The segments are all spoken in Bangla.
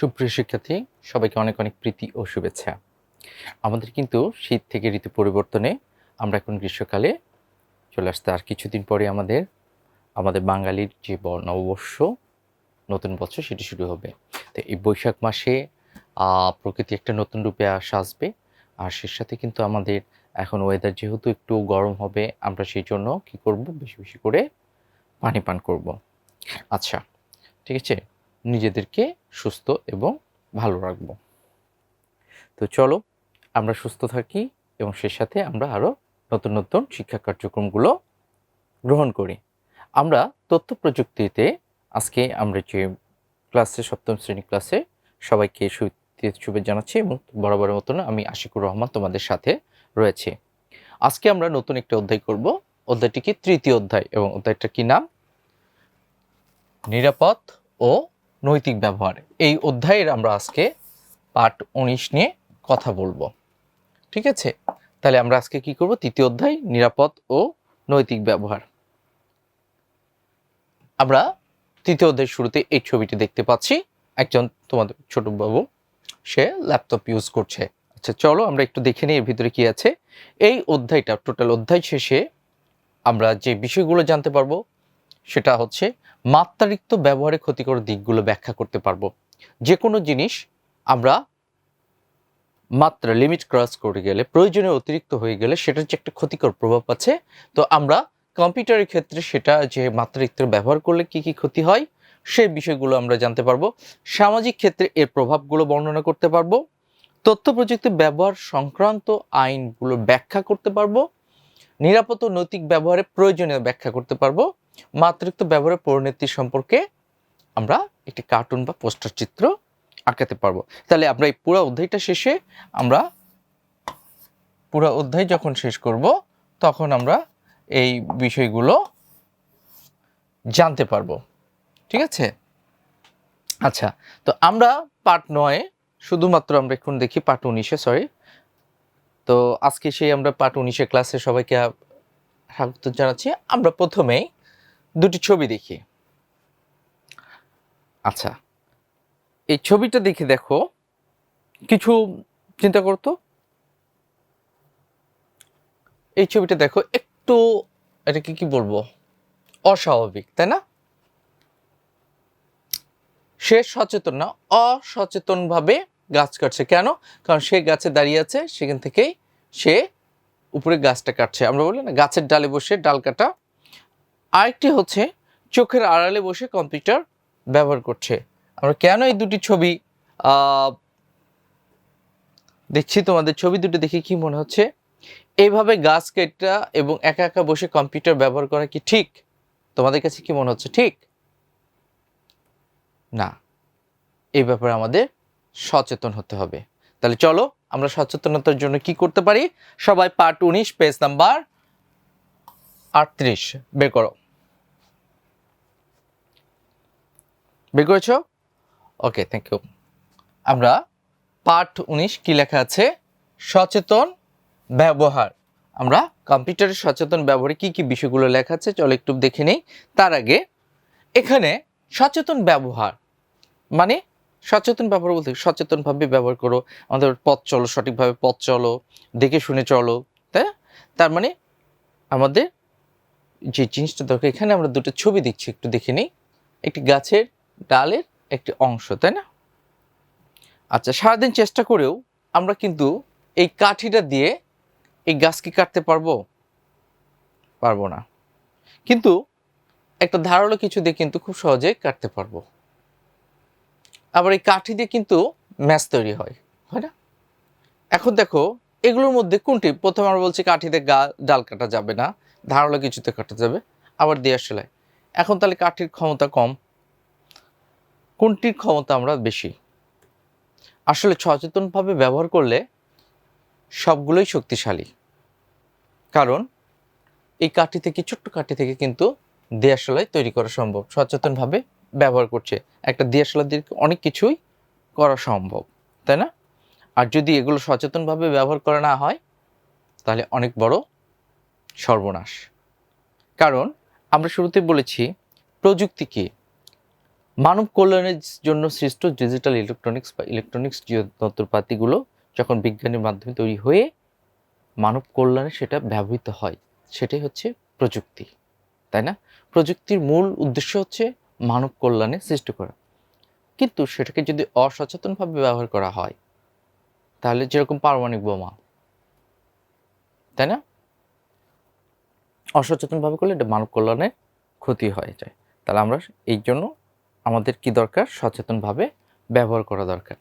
সুপ্রিয় শিক্ষার্থী, সবাইকে অনেক অনেক প্রীতি ও শুভেচ্ছা। আমাদের কিন্তু শীত থেকে ঋতু পরিবর্তনে আমরা এখন গ্রীষ্মকালে চলে আসতে আর কিছুদিন পরে আমাদের আমাদের বাঙালির যে নববর্ষ নতুন বছর সেটি শুরু হবে। তো এই বৈশাখ মাসে প্রকৃতি একটা নতুন রূপে আস- আসবে আর সে সাথে কিন্তু আমাদের এখন ওয়েদার যেহেতু একটু গরম হবে, আমরা সেই জন্য কি করব? বেশি বেশি করে পানি পান করব। আচ্ছা ঠিক আছে? নিজেদেরকে সুস্থ এবং ভালো রাখব। তো চলো, আমরা সুস্থ থাকি এবং সে সাথে আমরা আরও নতুন নতুন শিক্ষা কার্যক্রমগুলো গ্রহণ করি। আমরা তথ্য প্রযুক্তিতে আজকে আমরা যে ক্লাসে, সপ্তম শ্রেণি ক্লাসে সবাইকে শু- শুভেচ্ছা জানাচ্ছি এবং বরাবরের মতন আমি আশিকুর রহমান তোমাদের সাথে রয়েছে। আজকে আমরা নতুন একটা অধ্যায় করব। অধ্যায়টি কি? তৃতীয় অধ্যায়। এবং অধ্যায়টা কি নাম? নিরাপদ ও নৈতিক ব্যবহার। এই অধ্যায়ের আমরা আজকে পার্ট উনিশ নিয়ে কথা বলব। ঠিক আছে? তাহলে আমরা আজকে কি করব? তৃতীয় অধ্যায়, নিরাপদ ও নৈতিক ব্যবহার। আমরা তৃতীয় অধ্যায়ের শুরুতে এই ছবিটি দেখতে পাচ্ছি। একজন তোমাদের ছোট বাবু, সে ল্যাপটপ ইউজ করছে। আচ্ছা চলো আমরা একটু দেখে নিই এর ভিতরে কি আছে। এই অধ্যায়টা, টোটাল অধ্যায় শেষে আমরা যে বিষয়গুলো জানতে পারব, সেটা হচ্ছে মাত্রাতিরিক্ত ব্যবহারে ক্ষতিকর দিকগুলো ব্যাখ্যা করতে পারব। যে কোনো জিনিস আমরা মাত্রা লিমিট ক্রস করে গেলে, প্রয়োজনে অতিরিক্ত হয়ে গেলে সেটার যে একটা ক্ষতিকর প্রভাব আছে, তো আমরা কম্পিউটারের ক্ষেত্রে সেটা যে মাত্রাতিরিক্ত ব্যবহার করলে কি কি ক্ষতি হয় সেই বিষয়গুলো আমরা জানতে পারব। সামাজিক ক্ষেত্রে এর প্রভাবগুলো বর্ণনা করতে পারব। তথ্য প্রযুক্তির ব্যবহার সংক্রান্ত আইনগুলো ব্যাখ্যা করতে পারব। নিরাপদ নৈতিক ব্যবহারে প্রয়োজনীয় ব্যাখ্যা করতে পারব। মাত্রাতিরিক্ত ব্যবহারের পরিণতি সম্পর্কে আমরা একটি কার্টুন বা পোস্টার চিত্র আঁকাতে পারব। তাহলে আমরা এই পুরো অধ্যায়টা শেষে আমরা পুরো অধ্যায় যখন শেষ করব, তখন আমরা এই বিষয়গুলো জানতে পারব। ঠিক আছে? আচ্ছা তো আমরা পার্ট নয়, শুধুমাত্র আমরা এখন দেখি পার্ট উনিশে সরি তো আজকে সেই আমরা পার্ট উনিশে ক্লাসে সবাইকে স্বাগত জানাচ্ছি। আমরা প্রথমেই দুটি ছবি দেখি। আচ্ছা এই ছবিটা দেখে দেখো, কিছু চিন্তা করতো এই ছবিটা দেখো, একটু এটাকে কি বলব, অস্বাভাবিক, তাই না? সে সচেতন না, অসচেতনভাবে গাছ কাটছে। কেন? কারণ সে গাছে দাঁড়িয়ে আছে, সেখান থেকেই সে উপরে গাছটা কাটছে। আমরা বলি না, গাছের ডালে বসে ডাল কাটা আরেকটি হচ্ছে চোখের আড়ালে বসে কম্পিউটার ব্যবহার করছে। আমরা কেন এই দুটি ছবি দেখছি তোমাদের ছবি দুটো দেখে কি মনে হচ্ছে? এইভাবে গাছ কেটা এবং একা একা বসে কম্পিউটার ব্যবহার করা কি ঠিক? তোমাদের কাছে কি মনে হচ্ছে ঠিক? না। এই ব্যাপারে আমাদের সচেতন হতে হবে। তাহলে চলো, আমরা সচেতনতার জন্য কি করতে পারি? সবাই পার্ট উনিশ পেজ নাম্বার আটত্রিশ, বের করো। বের করেছ? ওকে থ্যাংক ইউ আমরা পার্ট উনিশ কি লেখা আছে? সচেতন ব্যবহার। আমরা কম্পিউটারের সচেতন ব্যবহারে কি কি বিষয়গুলো লেখা আছে, চলো একটু দেখে নেই। তার আগে, এখানে সচেতন ব্যবহার। মানে সচেতন ব্যবহার বলতে সচেতনভাবে ব্যবহার করো। আমাদের পথ চলো, সঠিকভাবে পথ চলো, দেখে শুনে চলো, তাই তার মানে আমাদের যে জিনিসটা দরকার, এখানে আমরা দুটো ছবি দেখছি, একটু দেখে নিই। একটি গাছের ডালের একটি অংশ, তাই না? আচ্ছা সারাদিন চেষ্টা করেও আমরা কিন্তু এই কাঠিটা দিয়ে এই গাছকে কাটতে পারব? পারব না। কিন্তু একটা ধারালো কিছু দিয়ে কিন্তু খুব সহজে কাটতে পারব। আবার এই কাঠি দিয়ে কিন্তু ম্যাচ তৈরি হয় হয় না? এখন দেখো, এগুলোর মধ্যে কোনটি? প্রথমে আমরা বলছি কাঠিতে গা, ডাল কাটা যাবে না, ধারালো কিছুতে কাটা যাবে, আবার দেওয়ার সেলাই। এখন তাহলে কাঠির ক্ষমতা কম কোনটির ক্ষমতা আমরা বেশি? আসলে সচেতনভাবে ব্যবহার করলে সবগুলোই শক্তিশালী। কারণ এই কাঠি থেকে, ছোট্ট কাঠি থেকে কিন্তু দেয়াশালাই তৈরি করা সম্ভব। সচেতনভাবে ব্যবহার করছে। একটা দেয়াশালা দিয়ে অনেক কিছুই করা সম্ভব, তাই না? আর যদি এগুলো সচেতনভাবে ব্যবহার করা না হয়, তাহলে অনেক বড় সর্বনাশ। কারণ আমরা শুরুতে বলেছি, প্রযুক্তি কি? মানব কল্যাণের জন্য সৃষ্ট ডিজিটাল ইলেকট্রনিক্স বা ইলেকট্রনিক্স যন্ত্রপাতিগুলো যখন বিজ্ঞানের মাধ্যমে তৈরি হয়ে মানব কল্যাণে সেটা ব্যবহৃত হয়, সেটাই হচ্ছে প্রযুক্তি, তাই না? প্রযুক্তির মূল উদ্দেশ্য হচ্ছে মানব কল্যাণে সৃষ্টি করা। কিন্তু সেটাকে যদি অসচেতনভাবে ব্যবহার করা হয়, তাহলে যেরকম পারমাণবিক বোমা, তাই না? অসচেতনভাবে করলে এটা মানব কল্যাণে ক্ষতি হয়ে যায়। তাহলে আমরা এই জন্য আমাদের কি দরকার? সচেতনভাবে ব্যবহার করা দরকার।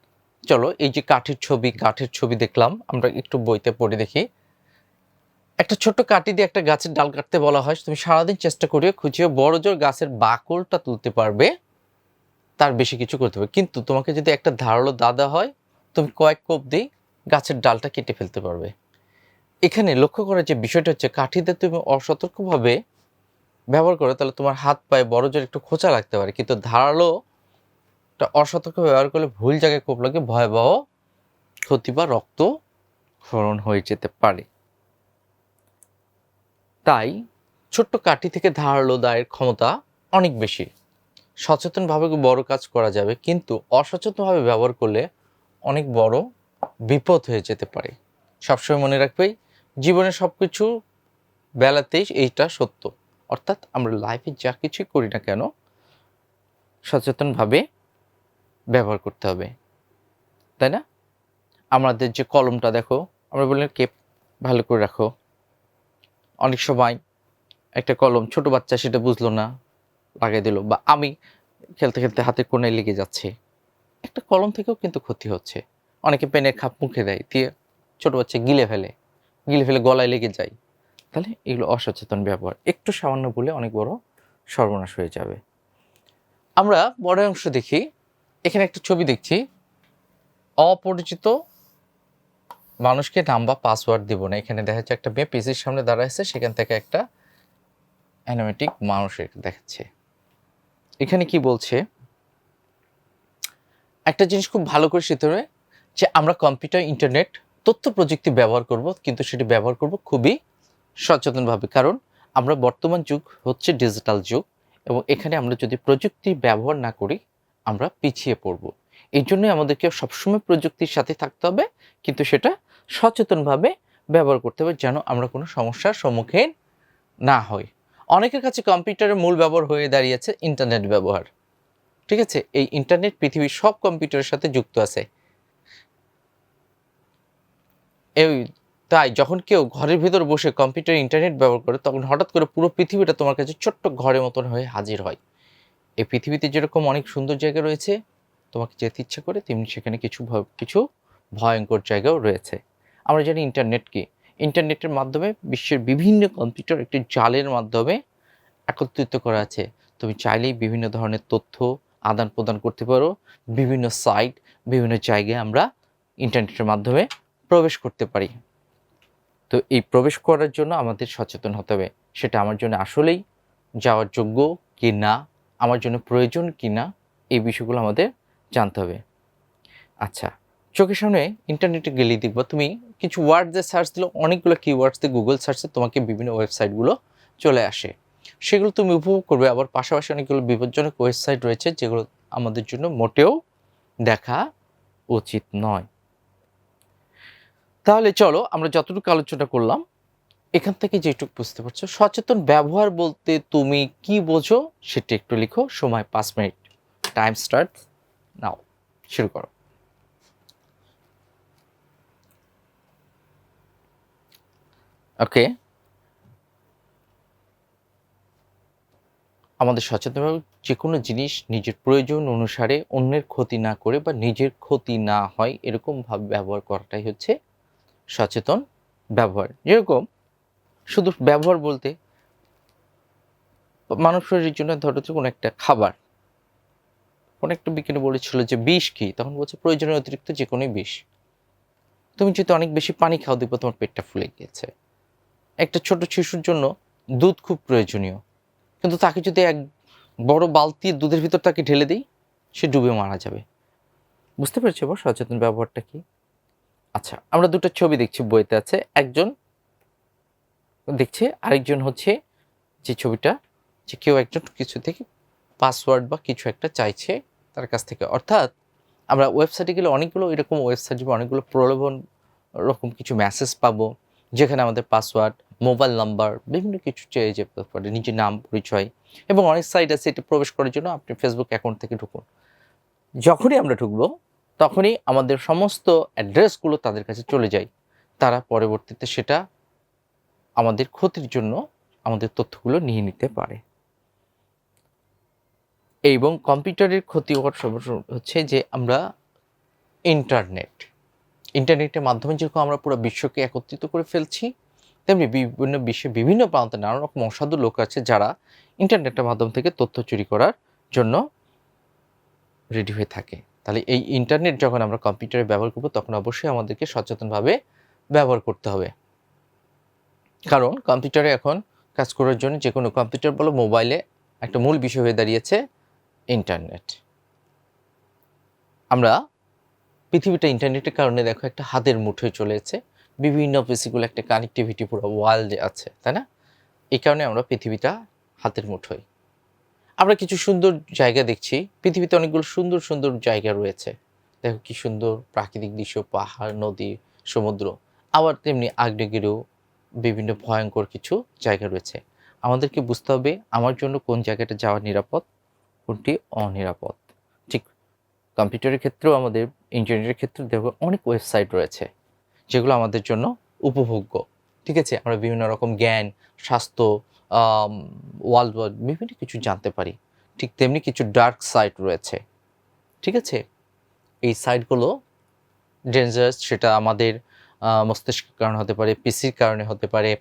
চলো, এই যে কাঠের ছবি কাঠের ছবি দেখলাম। আমরা একটু বইতে পড়ে দেখি। একটা ছোট্ট কাঠি দিয়ে একটা গাছের ডাল কাটতে বলা হয়। তুমি সারাদিন চেষ্টা করিও খুঁজিয়ে বড় জোর গাছের বাকলটা তুলতে পারবে। তার বেশি কিছু করতে হবে। কিন্তু তোমাকে যদি একটা ধারালো দাদা হয়, তুমি কয়েক কোপ দিয়ে গাছের ডালটা কেটে ফেলতে পারবে। এখানে লক্ষ্য করার যে বিষয়টা হচ্ছে, কাঠিতে তুমি অসতর্কভাবে ব্যবহার করো তাহলে তোমার হাত পায়ে বড় জোর একটু খোঁচা লাগতে পারে। কিন্তু ধারালো অসতর্ক ব্যবহার করলে ভুল জায়গায় কোপ লাগে ভয়াবহ ক্ষতি বা রক্ত ক্ষরণ হয়ে যেতে পারে। তাই ছোট্ট কাঠি থেকে ধারালো দায়ের ক্ষমতা অনেক বেশি। সচেতনভাবে বড় কাজ করা যাবে, কিন্তু অসচেতনভাবে ব্যবহার করলে অনেক বড় বিপদ হয়ে যেতে পারে। সবসময় মনে রাখবেই জীবনে সব কিছু বেলাতেই এইটা সত্য। অর্থাৎ আমরা লাইফে যা কিছুই করি না কেন, সচেতনভাবে ব্যবহার করতে হবে। তাই না? আমাদের যে কলমটা দেখো, আমরা বললাম কেপ, ভালো করে রাখো। অনেক সময় একটা কলম ছোট বাচ্চা সেটা বুঝলো না লাগাই দিল বা আমি খেলতে খেলতে হাতের কোনায় লেগে যাচ্ছে। একটা কলম থেকেও কিন্তু ক্ষতি হচ্ছে। অনেকে পেনের খাপ মুখে দেয়, দিয়ে ছোট বাচ্চা গিলে ফেলে। গিলে ফেলে গলায় লেগে যায়। তাহলে এগুলো অসচেতন ব্যবহার। একটু সামান্য বলে অনেক বড় সর্বনাশ হয়ে যাবে। আমরা বড় অংশ দেখি, এখানে একটা ছবি দেখছি। অপরিচিত মানুষকে নাম বা পাসওয়ার্ড দিব না। এখানে দেখা যাচ্ছে একটা মেয়ে পিসির সামনে দাঁড়াচ্ছে সেখান থেকে একটা অ্যানিমেটিক মানুষের দেখাচ্ছে। এখানে কি বলছে? একটা জিনিস খুব ভালো করে শিখতে হবে যে আমরা কম্পিউটার, ইন্টারনেট, তথ্য প্রযুক্তি ব্যবহার করব, কিন্তু সেটি ব্যবহার করব খুবই সচেতনভাবে, কারণ আমরা বর্তমান যুগ হচ্ছে ডিজিটাল যুগ এবং এখানে আমরা যদি প্রযুক্তি ব্যবহার না করি, আমরা পিছিয়ে পড়ব। এই জন্যই আমাদেরকে সবসময় প্রযুক্তির সাথে থাকতে হবে, কিন্তু সেটা সচেতনভাবে ব্যবহার করতে হবে যেন আমরা কোনো সমস্যার সম্মুখীন না হই। অনেকের কাছে কম্পিউটারের মূল ব্যবহার হয়ে দাঁড়িয়েছে ইন্টারনেট ব্যবহার। ঠিক আছে? এই ইন্টারনেট পৃথিবীর সব কম্পিউটারের সাথে যুক্ত আছে। এই তাই যখন কেউ ঘরের ভিতর বসে কম্পিউটার ইন্টারনেট ব্যবহার করে, তখন হঠাৎ করে পুরো পৃথিবীটা তোমার কাছে ছোট্ট ঘরের মতন হয়ে হাজির হয়। এই পৃথিবীতে যেরকম অনেক সুন্দর জায়গা রয়েছে, তোমাকে যেতে ইচ্ছা করে, তেমনি সেখানে কিছু কিছু ভয়ঙ্কর জায়গাও রয়েছে। আমরা জানি ইন্টারনেট কি? ইন্টারনেটের মাধ্যমে বিশ্বের বিভিন্ন কম্পিউটার একটি জালের মাধ্যমে একত্রিত করা আছে। তুমি চাইলেই বিভিন্ন ধরনের তথ্য আদান প্রদান করতে পারো। বিভিন্ন সাইট বিভিন্ন জায়গায় আমরা ইন্টারনেটের মাধ্যমে প্রবেশ করতে পারি। তো এই প্রবেশ করার জন্য আমাদের সচেতন হতে হবে। সেটা আমার জন্য আসলেই যাওয়ার যোগ্য কি না, আমার জন্য প্রয়োজন কি না, এই বিষয়গুলো আমাদের জানতে হবে। আচ্ছা চোখের সামনে ইন্টারনেটে গেলেই দেখব তুমি কিছু ওয়ার্ড দিয়ে সার্চ দিলে, অনেকগুলো কিওয়ার্ডস দিয়ে গুগল সার্চে তোমাকে বিভিন্ন ওয়েবসাইটগুলো চলে আসে। সেগুলো তুমি উপভোগ করবে, আবার পাশাপাশি অনেকগুলো বিপজ্জনক ওয়েবসাইট রয়েছে যেগুলো আমাদের জন্য মোটেও দেখা উচিত নয়। তাহলে চলো আমরা যতটুকু আলোচনা করলাম, এখান থেকে যেটুকু বুঝতে পারছ, সচেতন ব্যবহার বলতে তুমি কি বোঝো সেটা একটু লিখো। সময় পাঁচ মিনিট। টাইম স্টার্ট নাও শুরু করো। ওকে আমাদের সচেতনভাবে যে কোনো জিনিস নিজের প্রয়োজন অনুসারে অন্যের ক্ষতি না করে বা নিজের ক্ষতি না হয় এরকমভাবে ব্যবহার করাটাই হচ্ছে সচেতন ব্যবহার। যেরকম শুধু ব্যবহার বলতে মানব শরীরের জন্য ধরো হচ্ছে কোনো একটা খাবার। কোনো একটা বিজ্ঞানী বলেছিল যে বিষ কি? তখন বলছে প্রয়োজনের অতিরিক্ত যে কোনো বিষ। তুমি যদি অনেক বেশি পানি খাও দেখব তোমার পেটটা ফুলে গিয়েছে। একটা ছোট শিশুর জন্য দুধ খুব প্রয়োজনীয়। কিন্তু তাকে যদি এক বড় বালতি দুধের ভিতর তাকে ঢেলে দিই, সে ডুবে মারা যাবে। বুঝতে পেরেছ এবার সচেতন ব্যবহারটা কি? আচ্ছা আমরা দুটো ছবি দেখছি বইতে আছে। একজন দেখছে, আরেকজন হচ্ছে যে ছবিটা যে কেউ একজন কিছু থেকে পাসওয়ার্ড বা কিছু একটা চাইছে তার কাছ থেকে। অর্থাৎ আমরা ওয়েবসাইটে গেলে অনেকগুলো এরকম ওয়েবসাইট বা অনেকগুলো প্রলোভন রকম কিছু মেসেজ পাবো, যেখানে আমাদের পাসওয়ার্ড মোবাইল নাম্বার বিভিন্ন কিছু চেয়ে যেতে পারে নিজের নাম, পরিচয় এবং অনেক সাইট আছে এটা প্রবেশ করার জন্য আপনি ফেসবুক অ্যাকাউন্ট থেকে ঢুকুন। যখনই আমরা ঢুকবো তখনই আমাদের সমস্ত অ্যাড্রেসগুলো তাদের কাছে চলে যায়। তারা পরবর্তীতে সেটা আমাদের ক্ষতির জন্য আমাদের তথ্যগুলো নিয়ে নিতে পারে। এবং কম্পিউটারের ক্ষতি হওয়ার হচ্ছে যে আমরা ইন্টারনেট, ইন্টারনেটের মাধ্যমে যেরকম আমরা পুরো বিশ্বকে একত্রিত করে ফেলছি, তেমনি বিভিন্ন বিশ্বের বিভিন্ন প্রান্তে নানা রকম অসাধু লোক আছে যারা ইন্টারনেটের মাধ্যম থেকে তথ্য চুরি করার জন্য রেডি হয়ে থাকে। তাহলে এই ইন্টারনেট যখন আমরা কম্পিউটারে ব্যবহার করব, তখন অবশ্যই আমাদেরকে সচেতনভাবে ব্যবহার করতে হবে। কারণ কম্পিউটারে এখন কাজ করার জন্য যে কোনো কম্পিউটার বলো মোবাইলে একটা মূল বিষয় হয়ে দাঁড়িয়েছে ইন্টারনেট আমরা পৃথিবীটা ইন্টারনেটের কারণে দেখো একটা হাতের মুঠোয় চলেছে বিভিন্ন ফিজিক্যাল একটা কানেক্টিভিটি পুরো ওয়ার্ল্ডে আছে, তাই না? এই কারণে আমরা পৃথিবীটা হাতের মুঠোয়। আমরা কিছু সুন্দর জায়গা দেখছি। পৃথিবীতে অনেকগুলো সুন্দর সুন্দর জায়গা রয়েছে। দেখো কি সুন্দর প্রাকৃতিক দৃশ্য, পাহাড়, নদী, সমুদ্র। আবার তেমনি আগ্নেয়গিরিও বিভিন্ন ভয়ঙ্কর কিছু জায়গা রয়েছে। আমাদেরকে বুঝতে হবে আমার জন্য কোন জায়গাটা যাওয়া নিরাপদ, কোনটি অনিরাপদ। ঠিক কম্পিউটারের ক্ষেত্রেও আমাদের ইন্টারনেটের ক্ষেত্রে দেখো অনেক ওয়েবসাইট রয়েছে, যেগুলো আমাদের জন্য উপভোগ্য। ঠিক আছে? আমরা বিভিন্ন রকম জ্ঞান, স্বাস্থ্য ওয়ার্ল্ড ওয়ার্ড বিভিন্ন কিছু জানতে পারি। ঠিক তেমনি কিছু ডার্ক সাইট রয়েছে। ঠিক আছে? এই সাইটগুলো ডেঞ্জারাস সেটা আমাদের মস্তিষ্কের কারণে হতে পারে পিসির কারণে হতে পারে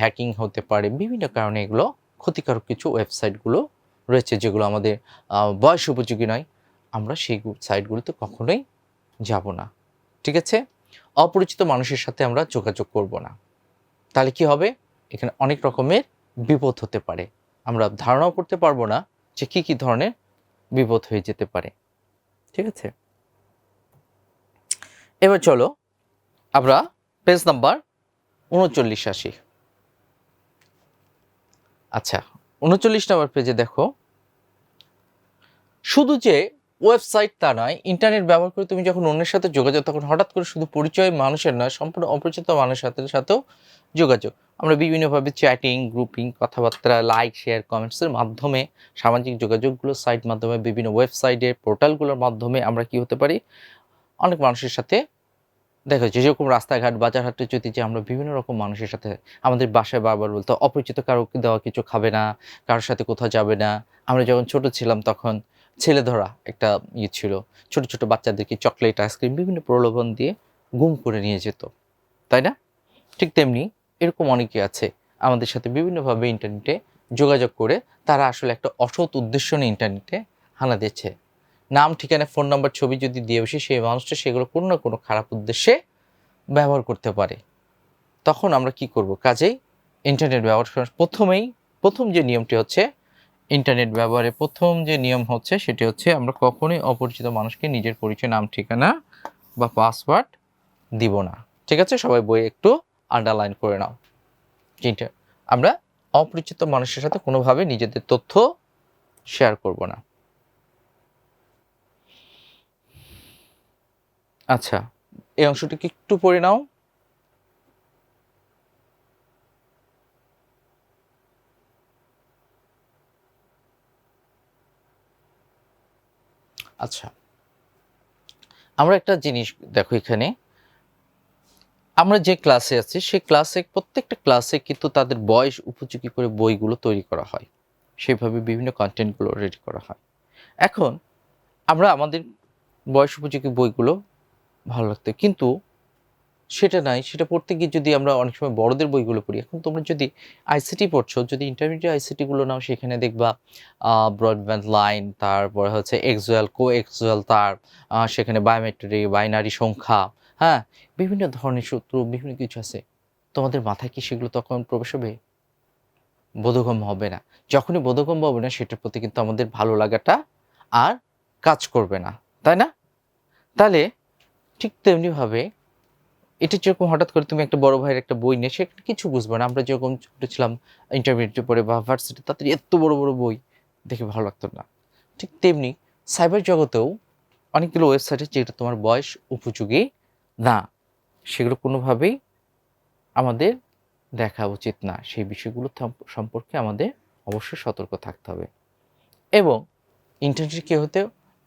হ্যাকিং হতে পারে, বিভিন্ন কারণে এগুলো ক্ষতিকারক কিছু ওয়েবসাইটগুলো রয়েছে, যেগুলো আমাদের বয়স উপযোগী নয়। আমরা সেই সাইটগুলোতে কখনোই যাব না। ঠিক আছে? অপরিচিত মানুষের সাথে আমরা যোগাযোগ করব না। তাহলে কি হবে? এখানে অনেক রকমের বিপদ হতে পারে। আমরা ধারণাও করতে পারব না যে কি কি ধরনের বিপদ হয়ে যেতে পারে। ঠিক আছে? এবার চলো আমরা পেজ নাম্বার উনচল্লিশ আসি। আচ্ছা উনচল্লিশ নাম্বার পেজে দেখো। শুধু যে ওয়েবসাইট তা নয়, ইন্টারনেট ব্যবহার করে তুমি যখন অন্যের সাথে যোগাযোগ, তখন হঠাৎ করে শুধু পরিচয় মানুষের নয়, সম্পূর্ণ অপরিচিত মানুষের সাথে সাথেও যোগাযোগ। আমরা বিভিন্নভাবে চ্যাটিং গ্রুপিং কথাবার্তা লাইক শেয়ার কমেন্টসের মাধ্যমে সামাজিক যোগাযোগগুলো সাইট মাধ্যমে, বিভিন্ন ওয়েবসাইটের পোর্টালগুলোর মাধ্যমে আমরা কি হতে পারি? অনেক মানুষের সাথে দেখো যে যেরকম রাস্তাঘাট, বাজারহাটে যদি যে আমরা বিভিন্ন রকম মানুষের সাথে আমাদের বাসায় বারবার বলতো, অপরিচিত কারও দেওয়া কিছু খাবে না, কারোর সাথে কোথাও যাবে না। আমরা যখন ছোট ছিলাম তখন ছেলে ধরা একটা ইয়ে ছিল। ছোট ছোট বাচ্চাদেরকে চকলেট, আইসক্রিম বিভিন্ন প্রলোভন দিয়ে গুম করে নিয়ে যেত। তাই না? ঠিক তেমনি এরকম অনেকে আছে আমাদের সাথে বিভিন্নভাবে ইন্টারনেটে যোগাযোগ করে তারা আসলে একটা অসৎ উদ্দেশ্য নিয়ে ইন্টারনেটে হানা দিচ্ছে নাম, ঠিকানা, ফোন নাম্বার, ছবি যদি দিয়ে বসে সেই মানুষটা সেগুলো কোনো না কোনো খারাপ উদ্দেশ্যে ব্যবহার করতে পারে। তখন আমরা কি করব? কাজেই ইন্টারনেট ব্যবহার করার প্রথমেই, প্রথম যে নিয়মটি হচ্ছে ইন্টারনেট ব্যবহারে প্রথম যে নিয়ম হচ্ছে সেটি হচ্ছে আমরা কখনোই অপরিচিত মানুষকে নিজের পরিচয়, নাম, ঠিকানা বা পাসওয়ার্ড দিব না। ঠিক আছে? সবাই বই একটু আন্ডারলাইন করে নাও। তিনটা, আমরা অপরিচিত মানুষের সাথে কোনোভাবে নিজেদের তথ্য শেয়ার করব না। আচ্ছা এই অংশটিকে একটু পড়ে নাও। আচ্ছা। আমরা একটা জিনিস দেখো এখানে। আমরা যে ক্লাসে আছি, সেই ক্লাসে প্রত্যেকটা ক্লাসে কিন্তু তাদের বয়স উপযোগী করে বইগুলো তৈরি করা হয়। সেভাবে বিভিন্ন কন্টেন্টগুলো রেডি করা হয়। এখন আমরা আমাদের বয়স উপযোগী বইগুলো ভালো লাগতো কিন্তু সেটা নাই, সেটা পড়তে গিয়ে যদি আমরা অনেক সময় বড়দের বইগুলো পড়ি, এখন তোমরা যদি আইসিটি পড়ছো, যদি ইন্টারমিডিয়েট আইসিটিগুলো নাও, সেখানে দেখবা ব্রডব্যান্ড লাইন তারপরে হচ্ছে এক্সুয়াল কো এক্সুয়াল তার সেখানে বায়োমেট্রিক বাইনারি সংখ্যা হ্যাঁ? বিভিন্ন ধরনের সূত্র, বিভিন্ন কিছু আছে। তোমাদের মাথায় কি সেগুলো তখন প্রবেশ হবে? বোধগম্য হবে না। যখনই বোধগম্য হবে না, সেটার প্রতি কিন্তু আমাদের ভালো লাগাটা আর কাজ করবে না। তাই না? তাহলে ঠিক তেমনিভাবে এটা যেরকম হঠাৎ করে তুমি একটা বড় ভাইয়ের একটা বই নিয়ে সেখানে কিছু বুঝবে না। আমরা যেরকম ছোট ছিলাম ইন্টারমিডিয়েটে পড়ে বা ভার্সিটি তাদের এত বড় বড় বই দেখে ভালো লাগতো না। ঠিক তেমনি সাইবার জগতেও অনেকগুলো ওয়েবসাইট আছে যেটা তোমার বয়স উপযোগী না। সেগুলো কোনোভাবেই আমাদের দেখা উচিত না। সেই বিষয়গুলো সম্পর্কে আমাদের অবশ্যই সতর্ক থাকতে হবে। এবং ইন্টারনেট কী হতে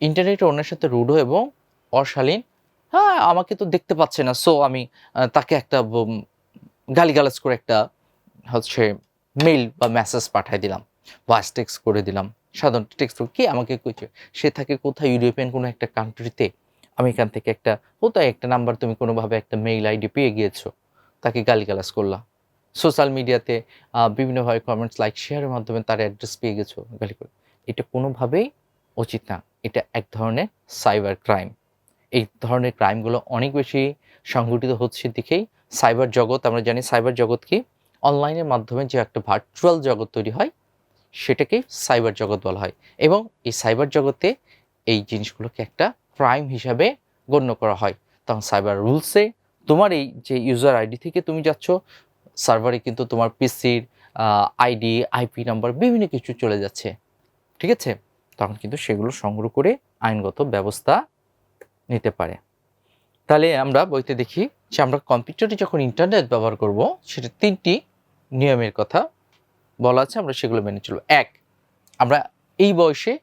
ইন্টারনেটে অন্যের সাথে রুডো এবং অশালীন হ্যাঁ আমাকে তো দেখতে পাচ্ছে না। সো আমি তাকে একটা গালিগালাজ করে একটা, হচ্ছে মেইল বা মেসেজ পাঠিয়ে দিলাম। ভয়েস টেক্সট করে দিলাম। সাধারণ টেক্সট কি আমাকে কইছে? সে থাকে কোথায়? ইউরোপিয়ান কোনো একটা কান্ট্রিতে আমি এখান থেকে একটা, কোথায় একটা নাম্বার তুমি কোনোভাবে একটা মেইল আইডি পেয়ে গিয়েছো। তাকে গালিগালাজ করলাম। সোশ্যাল মিডিয়াতে বিভিন্নভাবে কমেন্টস লাইক শেয়ারের মাধ্যমে তার অ্যাড্রেস পেয়ে গেছো। গালি করে এটা কোনোভাবেই উচিত না। এটা এক ধরনের সাইবার ক্রাইম এই ধরনের ক্রাইমগুলো অনেক বেশি সংঘটিত হচ্ছে দিকেই সাইবার জগৎ, আমরা জানি সাইবার জগৎ কি? অনলাইনের মাধ্যমে যে একটা ভার্চুয়াল জগৎ তৈরি হয় সেটাকেই সাইবার জগৎ বলা হয়। এবং এই সাইবার জগতে এই জিনিসগুলোকে একটা ক্রাইম হিসাবে গণ্য করা হয়। তখন সাইবার রুলসে তোমার এই যে ইউজার আইডি থেকে তুমি যাচ্ছ সার্ভারে কিন্তু তোমার পিসির আইডি আইপি নাম্বার বিভিন্ন কিছু চলে যাচ্ছে। ঠিক আছে? তখন কিন্তু সেগুলো সংগ্রহ করে আইনগত ব্যবস্থা নিতে পারে। তাহলে আমরা বইতে দেখি যে আমরা কম্পিউটারে যখন ইন্টারনেট ব্যবহার করব, সেটা তিনটি নিয়মের কথা বলা আছে, আমরা সেগুলো মেনে চলব। এক, আমরা এই বয়সে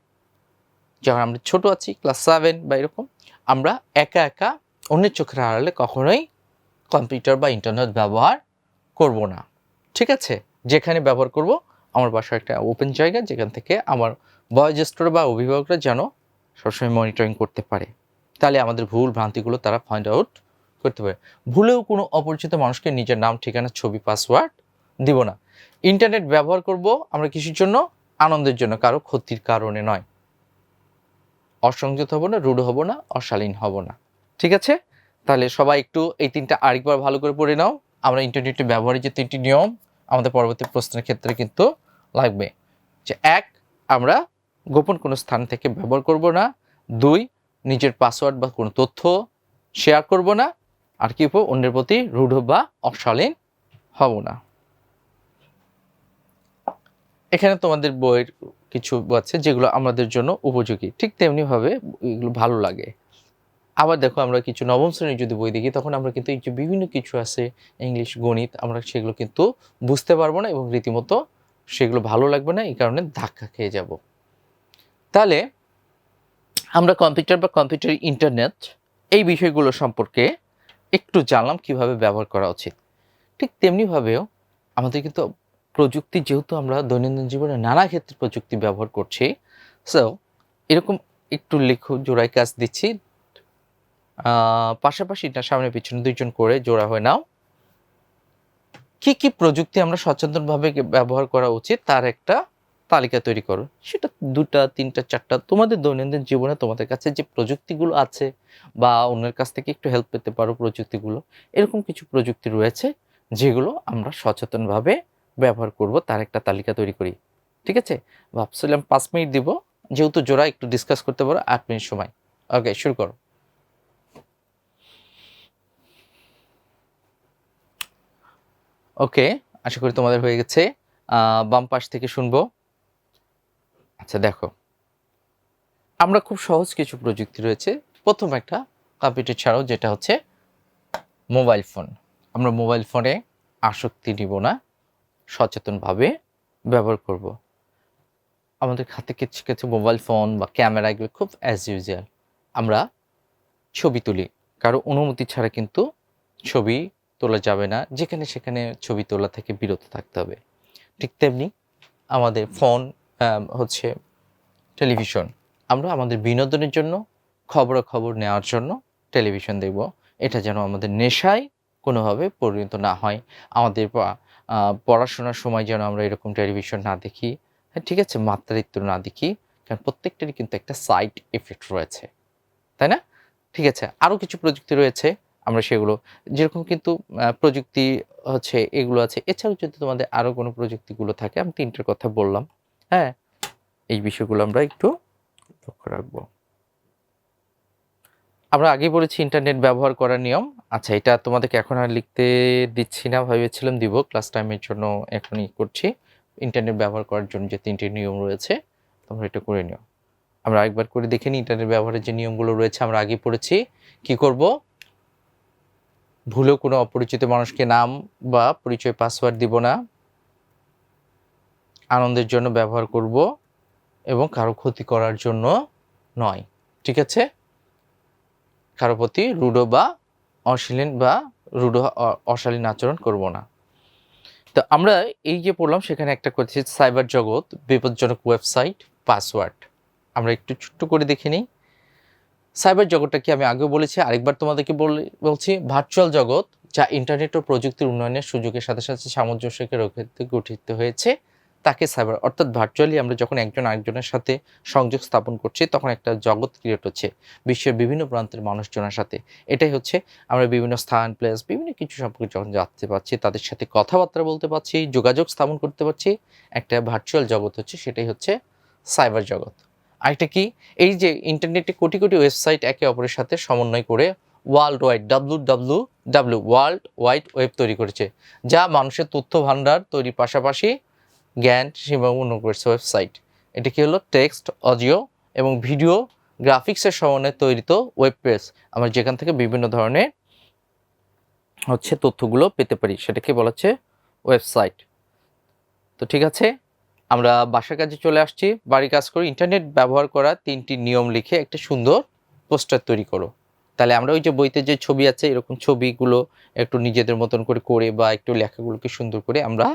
যখন আমরা ছোট আছি, ক্লাস সেভেন বা এরকম, আমরা একা একা অন্যের চোখের আড়ালে কখনোই কম্পিউটার বা ইন্টারনেট ব্যবহার করব না। ঠিক আছে? যেখানে ব্যবহার করব, আমার বাসার একটা ওপেন জায়গা, যেখান থেকে আমার বয়োজ্যেষ্ঠরা বা অভিভাবকরা যেন সবসময় মনিটরিং করতে পারে। তাহলে আমাদের ভুল ভ্রান্তিগুলো তারা ফাইন্ড আউট করতে পারে। ভুলেও কোনো অপরিচিত মানুষকে নিজের নাম, ঠিকানা, ছবি পাসওয়ার্ড দিব না। ইন্টারনেট ব্যবহার করব আমরা কিসের জন্য? আনন্দের জন্য, কারও ক্ষতির কারণে নয়। অসংযত হব না রুড হব না, অশালীন হব না। ঠিক আছে? তাহলে সবাই একটু এই তিনটা আরেকবার ভালো করে পড়ে নাও। আমরা ইন্টারনেটে ব্যবহারের যে তিনটি নিয়ম, আমাদের পরবর্তী প্রশ্নের ক্ষেত্রে কিন্তু লাগবে। যে এক, আমরা গোপন কোনো স্থান থেকে ব্যবহার করব না। দুই নিজের পাসওয়ার্ড বা কোনো তথ্য শেয়ার করব না, আর কি অন্যের প্রতি রূঢ় বা অশালীন হব না। এখানে তোমাদের বইয়ের কিছু আছে, যেগুলো আমাদের জন্য উপযোগী। ঠিক তেমনিভাবে এগুলো ভালো লাগে। আবার দেখো, আমরা কিছু নবম শ্রেণির যদি বই দেখি, তখন আমরা কিন্তু এই যে বিভিন্ন কিছু আছে, ইংলিশ, গণিত, আমরা সেগুলো কিন্তু বুঝতে পারব না এবং রীতিমতো সেগুলো ভালো লাগবে না, এই কারণে ধাক্কা খেয়ে যাব। তাহলে আমরা কম্পিউটার বা কম্পিউটার ইন্টারনেট এই বিষয়গুলো সম্পর্কে একটু জানলাম কীভাবে ব্যবহার করা উচিত। ঠিক তেমনিভাবেও আমাদের কিন্তু প্রযুক্তি যেহেতু আমরা দৈনন্দিন জীবনে নানা ক্ষেত্রে প্রযুক্তি ব্যবহার করছি সো এরকম একটু লেখো, জোড়ায় কাজ দিচ্ছি। পাশাপাশি এটা সামনে পিছনে দুইজন করে জোড়া হয়ে নাও। কি কি প্রযুক্তি আমরা সচেতনভাবে ব্যবহার করা উচিত তার একটা তালিকা তৈরি করো। সেটা দুটা, তিনটা, চারটা তোমাদের দৈনন্দিন জীবনে তোমাদের কাছে যে প্রযুক্তিগুলো আছে বা অন্যের কাছ থেকে একটু হেল্প পেতে পারো প্রযুক্তিগুলো, এরকম কিছু প্রযুক্তি রয়েছে যেগুলো আমরা সচেতনভাবে ব্যবহার করব, তার একটা তালিকা তৈরি করি। ঠিক আছে? ভাবছিলাম পাঁচ মিনিট দিব, যেহেতু জোড়া একটু ডিসকাস করতে পারো, আট মিনিট সময়। ওকে শুরু করো। ওকে আশা করি তোমাদের হয়ে গেছে। বাম পাশ থেকে শুনব। আচ্ছা দেখো। আমরা খুব সহজ কিছু প্রযুক্তি রয়েছে। প্রথম একটা কম্পিউটার ছাড়াও, যেটা হচ্ছে মোবাইল ফোন আমরা মোবাইল ফোনে আসক্তি নিব না, সচেতনভাবে ব্যবহার করব। আমাদের হাতে কিছু কিছু মোবাইল ফোন বা ক্যামেরা এগুলো খুব অ্যাজ ইউজুয়াল আমরা ছবি তুলি। কারও অনুমতি ছাড়া কিন্তু ছবি তোলা যাবে না। যেখানে সেখানে ছবি তোলা থেকে বিরত থাকতে হবে। ঠিক তেমনি আমাদের ফোন হচ্ছে টেলিভিশন। আমরা আমাদের বিনোদনের জন্য, খবরাখবর নেওয়ার জন্য টেলিভিশন দেখব। এটা যেন আমাদের নেশায় কোনোভাবে পরিণত না হয়। আমাদের পড়াশোনার সময় যেন আমরা এরকম টেলিভিশন না দেখি। হ্যাঁ ঠিক আছে মাত্রাতিত্ব না দেখি। কারণ প্রত্যেকটারই কিন্তু একটা সাইড এফেক্ট রয়েছে। তাই না? ঠিক আছে আরও কিছু প্রযুক্তি রয়েছে। আমরা সেগুলো, যেরকম কিন্তু প্রযুক্তি হচ্ছে, এগুলো আছে। এছাড়াও যদি তোমাদের আরও কোনো প্রযুক্তিগুলো থাকে, আমি তিনটের কথা বললাম। হ্যাঁ। এই বিষয়গুলো আমরা একটু লক্ষ্য রাখব। আমরা আগেই বলেছি ইন্টারনেট ব্যবহার করার নিয়ম। আচ্ছা এটা তোমাদেরকে এখন আর লিখতে দিচ্ছি না, ভেবেছিলাম দিব। ক্লাস টাইমের জন্য এখনই করছি। ইন্টারনেট ব্যবহার করার জন্য যে তিনটি নিয়ম রয়েছে, তোমরা এটা করে নিও। আমরা একবার করে দেখে নিই ইন্টারনেট ব্যবহারের যে নিয়মগুলো রয়েছে, আমরা আগে পড়েছি। কি করব? ভুলেও কোনো অপরিচিত মানুষকে নাম বা পরিচয় পাসওয়ার্ড দিব না। আনন্দের জন্য ব্যবহার করব এবং কারও ক্ষতি করার জন্য নয়, ঠিক আছে? কারও প্রতি রুডো বা অশালীন বা রুডো অশালীন আচরণ করব না। তো আমরা এই যে পড়লাম, সেখানে একটা করেছি সাইবার জগৎ, বিপজ্জনক ওয়েবসাইট, পাসওয়ার্ড। আমরা একটু ছোট্ট করে দেখে নিই। সাইবার জগৎটা কি আমি আগেও বলেছি, আরেকবার তোমাদেরকে বল- বলছি, ভার্চুয়াল জগৎ, যা ইন্টারনেট ও প্রযুক্তির উন্নয়নের সুযোগের সাথে সাথে সামঞ্জস্যকে রক্ষিত, গঠিত হয়েছে। তাকে সাইবার অর্থাৎ ভার্চুয়ালি আমরা যখন একজন আরেকজনের সাথে সংযোগ স্থাপন করছি, তখন একটা জগৎ ক্রিয়েট হচ্ছে, বিশ্বের বিভিন্ন প্রান্তের মানুষজনের সাথে। এটাই হচ্ছে আমরা বিভিন্ন স্থান প্লেস বিভিন্ন কিছু সম্পর্কে যখন জানতে পারছি, তাদের সাথে কথাবার্তা বলতে পারছি, যোগাযোগ স্থাপন করতে পারছি, একটা ভার্চুয়াল জগৎ হচ্ছে, সেটাই হচ্ছে সাইবার জগৎ। আরেকটা কি? এই যে ইন্টারনেটে কোটি কোটি ওয়েবসাইট একে অপরের সাথে সমন্বয় করে world wide W W W world wide web তৈরি করেছে, যা মানুষের তথ্য ভাণ্ডার তৈরির পাশাপাশি জ্ঞান সীমাবদ্ধ করেছে ওয়েবসাইট এটি কি হলো? টেক্সট অডিও এবং ভিডিও গ্রাফিক্সের সমন্বয়ে তৈরিত ওয়েব পেজ আমরা যেখান থেকে বিভিন্ন ধরনের হচ্ছে তথ্যগুলো পেতে পারি, সেটাকে বলা হচ্ছে ওয়েবসাইট তো ঠিক আছে, আমরা বাসার কাজে চলে আসছি। বাড়ির কাজ করে ইন্টারনেট ব্যবহার করা তিনটি নিয়ম লিখে একটা সুন্দর পোস্টার তৈরি করো। তাহলে আমরা ওই যে বইতে যে ছবি আছে, এরকম ছবিগুলো একটু নিজেদের মতন করে করে বা একটু লেখাগুলোকে সুন্দর করে আমরা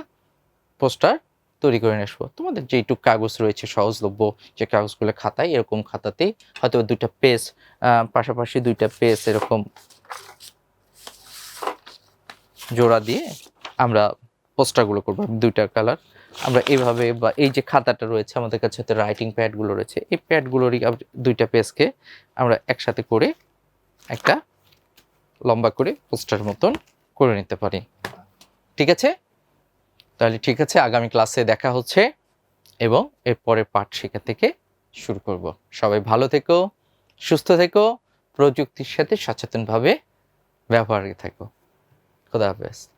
পোস্টার তৈরি করে নিয়ে আসব। তোমাদের যেইটুক কাগজ রয়েছে, সহজলভ্য যে কাগজগুলো খাতায়, এরকম খাতাতেই হয়তো দুইটা পেজ পাশাপাশি দুইটা পেজ এরকম জোড়া দিয়ে আমরা পোস্টারগুলো করব, দুইটা কালার। আমরা এইভাবে বা এই যে খাতাটা রয়েছে, আমাদের কাছে হয়তো রাইটিং প্যাডগুলো রয়েছে, এই প্যাডগুলোরই দুইটা পেজকে আমরা একসাথে করে একটা লম্বা করে পোস্টার মতন করে নিতে পারি। ঠিক আছে? তাহলে ঠিক আছে, আগামী ক্লাসে দেখা হচ্ছে এবং এরপরে পাঠ শেখা থেকে শুরু করব। সবাই ভালো থেকো, সুস্থ থেকো, প্রযুক্তির সাথে সচেতনভাবে ব্যবহারে থেকো। খোদা হাফেজ।